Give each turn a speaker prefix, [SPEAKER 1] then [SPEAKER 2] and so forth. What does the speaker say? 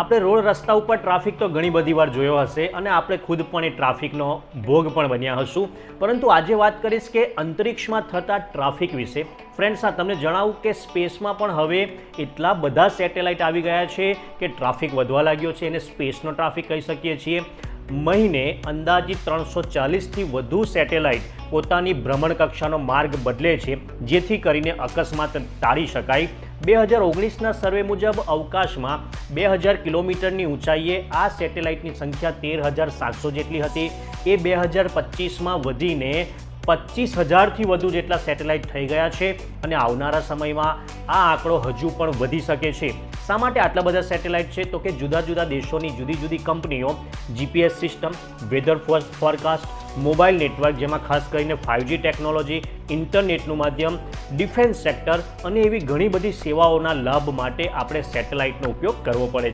[SPEAKER 1] આપણે રોડ રસ્તા ઉપર ટ્રાફિક તો ઘણી બધી વાર જોયો હશે અને આપણે ખુદ પણ એ ટ્રાફિકનો ભોગ પણ બન્યા હશું. પરંતુ આજે વાત કરીશ કે અંતરિક્ષમાં થતા ટ્રાફિક વિશે. ફ્રેન્ડ્સ હા તમને જણાવું કે સ્પેસમાં પણ હવે એટલા બધા સેટેલાઇટ આવી ગયા છે કે ટ્રાફિક વધવા લાગ્યો છે. એને સ્પેસનો ટ્રાફિક કહી શકીએ છીએ. મહિને અંદાજિત ત્રણસો ચાલીસથી વધુ સેટેલાઇટ પોતાની ભ્રમણ કક્ષાનો માર્ગ બદલે છે, જેથી કરીને અકસ્માત ટાળી શકાય. બે હજાર ઓગણીસના સર્વે મુજબ અવકાશમાં બે હજાર કિલોમીટરની ઊંચાઈએ આ સેટેલાઇટની સંખ્યા તેર હજાર સાતસો જેટલી હતી. એ બે હજાર પચીસમાં વધીને પચીસ હજારથી વધુ જેટલા સેટેલાઇટ થઈ ગયા છે અને આવનારા સમયમાં આ આંકડો હજુ પણ વધી શકે છે. શા માટે આટલા બધા સેટેલાઇટ છે? તો કે જુદા જુદા દેશોની જુદી જુદી કંપનીઓ GPS system weather forecast mobile network, જેમાં ખાસ કરીને ફાઇવજી ટેકનોલોજી ઇન્ટરનેટનું માધ્યમ ડિફેન્સ સેક્ટર અને એવી ઘણી બધી સેવાઓના લાભ માટે આપણે સેટેલાઇટનો ઉપયોગ કરવો પડે